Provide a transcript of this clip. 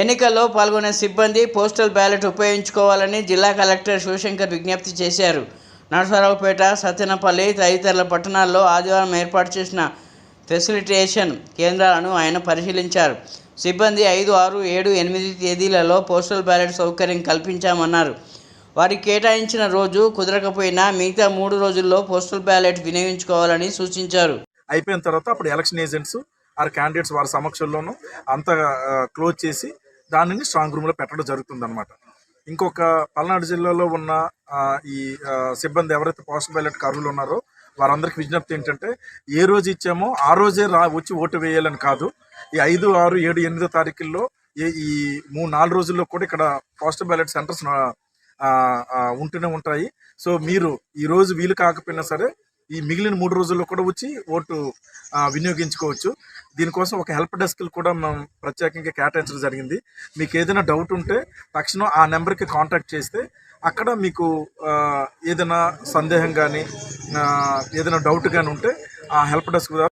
ఎన్నికల్లో పాల్గొనే సిబ్బంది పోస్టల్ బ్యాలెట్ ఉపయోగించుకోవాలని జిల్లా కలెక్టర్ శివశంకర్ విజ్ఞప్తి చేశారు. నరసరావుపేట సత్యనపల్లి తదితరుల పట్టణాల్లో ఆదివారం ఏర్పాటు చేసిన ఫెసిలిటేషన్ కేంద్రాలను ఆయన పరిశీలించారు. సిబ్బంది ఐదు ఆరు ఏడు ఎనిమిది తేదీలలో పోస్టల్ బ్యాలెట్ సౌకర్యం కల్పించామన్నారు. వారికి కేటాయించిన రోజు కుదరకపోయినా మిగతా మూడు రోజుల్లో పోస్టల్ బ్యాలెట్ వినియోగించుకోవాలని సూచించారు. అయిపోయిన తర్వాత అప్పుడు ఎలక్షన్ ఏజెంట్స్ ఆర్ క్యాండిడేట్స్ వారి సమక్షంలోనూ అంతా క్లోజ్ చేసి దానిని స్ట్రాంగ్ రూమ్లో పెట్టడం జరుగుతుంది అనమాట ఇంకొక పల్నాడు జిల్లాలో ఉన్న ఈ సిబ్బంది ఎవరైతే పోస్ట్ బ్యాలెట్ అర్హులు ఉన్నారో వారందరికి విజ్ఞప్తి ఏంటంటే ఏ రోజు ఇచ్చామో ఆ రోజే రా వచ్చి ఓటు వేయాలని కాదు. ఈ ఐదు ఆరు ఏడు ఎనిమిదో తారీఖుల్లో ఈ ఈ మూడు నాలుగు రోజుల్లో కూడా ఇక్కడ పోస్ట్ బ్యాలెట్ సెంటర్స్ ఉంటూనే ఉంటాయి. సో మీరు ఈరోజు వీలు కాకపోయినా సరే ఈ మిగిలిన మూడు రోజుల్లో కూడా వచ్చి ఓటు వినియోగించుకోవచ్చు. దీనికోసం ఒక హెల్ప్ డెస్క్ కూడా మనం ప్రత్యేకంగా కేటాయించడం జరిగింది. మీకు ఏదైనా డౌట్ ఉంటే తక్షణం ఆ నెంబర్కి కాంటాక్ట్ చేస్తే అక్కడ మీకు ఏదైనా సందేహం కానీ ఏదైనా డౌట్ కానీ ఉంటే ఆ హెల్ప్ డెస్క్